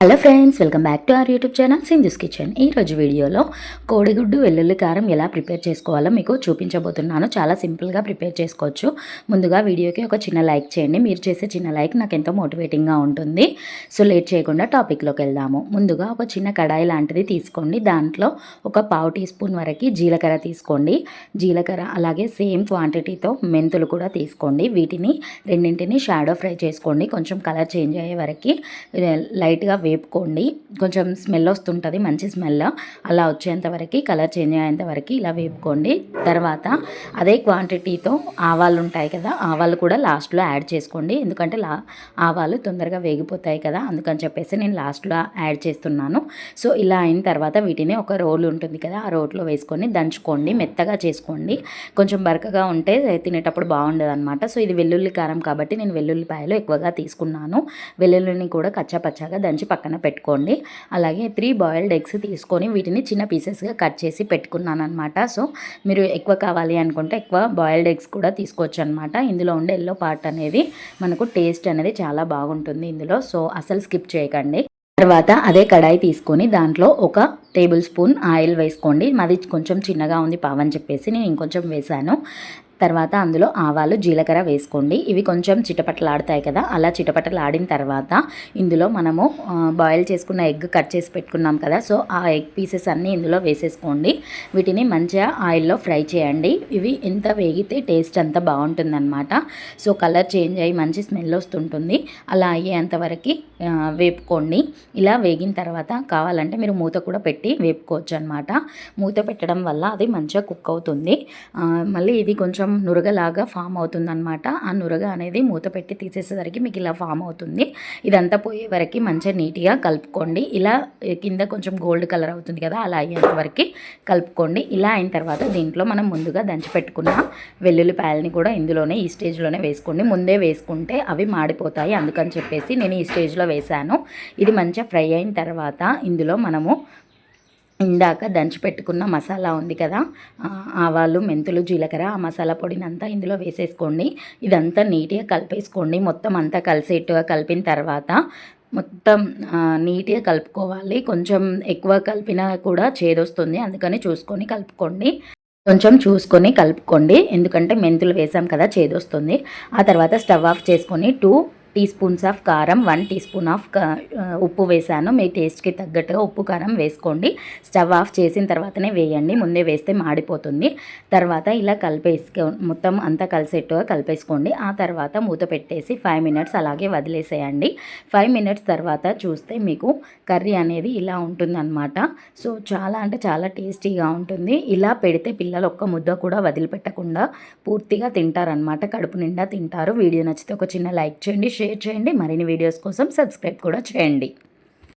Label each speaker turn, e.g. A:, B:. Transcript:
A: Hello friends welcome back to our YouTube channel Sindhu's kitchen ఈ రోజు వీడియోలో కోడిగుడ్డు వెల్లుల్లి కారం ఎలా ప్రిపేర్ చేసుకోవాలో మీకు చూపించబోతున్నాను. చాలా సింపుల్గా ప్రిపేర్ చేసుకోవచ్చు. ముందుగా వీడియోకి ఒక చిన్న లైక్ చేయండి. మీరు చేసే చిన్న లైక్ నాకు ఎంతో మోటివేటింగ్గా ఉంటుంది. సో లేట్ చేయకుండా టాపిక్లోకి వెళ్దాము. ముందుగా ఒక చిన్న కడాయి లాంటిది తీసుకోండి. దాంట్లో ఒక పావు టీ స్పూన్ వరకు జీలకర్ర తీసుకోండి. జీలకర్ర అలాగే సేమ్ క్వాంటిటీతో మెంతులు కూడా తీసుకోండి. వీటిని రెండింటిని షాడో ఫ్రై చేసుకోండి. కొంచెం కలర్ చేంజ్ అయ్యే వరకు లైట్గా వేపుకోండి. కొంచెం స్మెల్ వస్తుంటుంది మంచి స్మెల్. అలా వచ్చేంత వరకు కలర్ చేంజ్ అయ్యేంత వరకు ఇలా వేపుకోండి. తర్వాత అదే క్వాంటిటీతో ఆవాలు ఉంటాయి కదా ఆవాలు కూడా లాస్ట్లో యాడ్ చేసుకోండి. ఎందుకంటే లా ఆవాలు తొందరగా వేగిపోతాయి కదా అందుకని చెప్పేసి నేను లాస్ట్లో యాడ్ చేస్తున్నాను. సో ఇలా అయిన తర్వాత వీటిని ఒక రోల్ ఉంటుంది కదా ఆ రోట్లో వేసుకొని దంచుకోండి. మెత్తగా చేసుకోండి. కొంచెం బరకగా ఉంటే తినేటప్పుడు బాగుండదు అనమాట సో ఇది వెల్లుల్లి కారం కాబట్టి నేను వెల్లుల్లిపాయలు ఎక్కువగా తీసుకున్నాను. వెల్లుల్లిని కూడా కచ్చాపచ్చాగా దంచి పక్కన పెట్టుకోండి. అలాగే త్రీ బాయిల్డ్ ఎగ్స్ తీసుకొని వీటిని చిన్న పీసెస్గా కట్ చేసి పెట్టుకున్నాను అనమాట సో మీరు ఎక్కువ కావాలి అనుకుంటే ఎక్కువ బాయిల్డ్ ఎగ్స్ కూడా తీసుకోవచ్చు అనమాట ఇందులో ఉండే ఎల్లో పార్ట్ అనేది మనకు టేస్ట్ అనేది చాలా బాగుంటుంది ఇందులో. సో అసలు స్కిప్ చేయకండి. తర్వాత అదే కడాయి తీసుకొని దాంట్లో ఒక టేబుల్ స్పూన్ ఆయిల్ వేసుకోండి. మాది కొంచెం చిన్నగా ఉంది పావని చెప్పేసి నేను ఇంకొంచెం వేశాను. తర్వాత అందులో ఆవాలు జీలకర్ర వేసుకోండి. ఇవి కొంచెం చిటపటలాడతాయి కదా అలా చిటపటలాడిన తర్వాత ఇందులో మనము బాయిల్ చేసుకున్న ఎగ్ కట్ చేసి పెట్టుకున్నాం కదా సో ఆ ఎగ్ పీసెస్ అన్నీ ఇందులో వేసేసుకోండి. వీటిని మంచిగా ఆయిల్లో ఫ్రై చేయండి. ఇవి ఎంత వేగితే టేస్ట్ అంత బాగుంటుందన్నమాట. సో కలర్ చేంజ్ అయ్యి మంచి స్మెల్ వస్తుంటుంది. అలా అయ్యేంతవరకు వేపుకోండి. ఇలా వేగిన తర్వాత కావాలంటే మీరు మూత కూడా పెట్టి వేపుకోవచ్చు అనమాట మూత పెట్టడం వల్ల అది మంచిగా కుక్ అవుతుంది. మళ్ళీ ఇది కొంచెం నురగలాగా ఫామ్ అవుతుంది అనమాట ఆ నురగ అనేది మూత పెట్టి తీసేసేసరికి మీకు ఇలా ఫామ్ అవుతుంది. ఇదంతా పోయే వరకు మంచిగా నీట్గా కలుపుకోండి. ఇలా కింద కొంచెం గోల్డ్ కలర్ అవుతుంది కదా అలా అయ్యేంత వరకు కలుపుకోండి. ఇలా అయిన తర్వాత దీంట్లో మనం ముందుగా దంచి పెట్టుకున్న వెల్లుల్లిపాయలని కూడా ఇందులోనే ఈ స్టేజ్లోనే వేసుకోండి. ముందే వేసుకుంటే అవి మాడిపోతాయి అందుకని చెప్పేసి నేను ఈ స్టేజ్లో వేశాను. ఇది మంచిగా ఫ్రై అయిన తర్వాత ఇందులో మనము ఇందాక దంచి పెట్టుకున్న మసాలా ఉంది కదా ఆవాలు మెంతులు జీలకర్ర ఆ మసాలా పొడిని అంతా ఇందులో వేసేసుకోండి. ఇదంతా నీట్గా కలిపేసుకోండి. మొత్తం అంతా కలిసేట్టుగా కలిపిన తర్వాత మొత్తం నీట్గా కలుపుకోవాలి. కొంచెం ఎక్కువ కలిపినా కూడా చేదొస్తుంది. అందుకని చూసుకొని కలుపుకోండి. కొంచెం చూసుకొని కలుపుకోండి. ఎందుకంటే మెంతులు వేసాం కదా చేదొస్తుంది. ఆ తర్వాత స్టవ్ ఆఫ్ చేసుకొని టూ టీ స్పూన్స్ ఆఫ్ కారం వన్ టీ స్పూన్ ఆఫ్ ఉప్పు వేసాను. మీ టేస్ట్కి తగ్గట్టుగా ఉప్పు కారం వేసుకోండి. స్టవ్ ఆఫ్ చేసిన తర్వాతనే వేయండి. ముందే వేస్తే మాడిపోతుంది. తర్వాత ఇలా కలిపేసుకో మొత్తం అంతా కలిసేట్టుగా కలిపేసుకోండి. ఆ తర్వాత మూత పెట్టేసి ఫైవ్ మినిట్స్ అలాగే వదిలేసేయండి. ఫైవ్ మినిట్స్ తర్వాత చూస్తే మీకు కర్రీ అనేది ఇలా ఉంటుందన్నమాట. సో చాలా అంటే చాలా టేస్టీగా ఉంటుంది. ఇలా పెడితే పిల్లలు ఒక్క ముద్ద కూడా వదిలిపెట్టకుండా పూర్తిగా తింటారనమాట కడుపు నిండా తింటారు. వీడియో నచ్చితే ఒక చిన్న లైక్ చేయండి. షేర్ చేయండి. మరిన్ని వీడియోస్ కోసం సబ్స్క్రైబ్ కూడా చేయండి.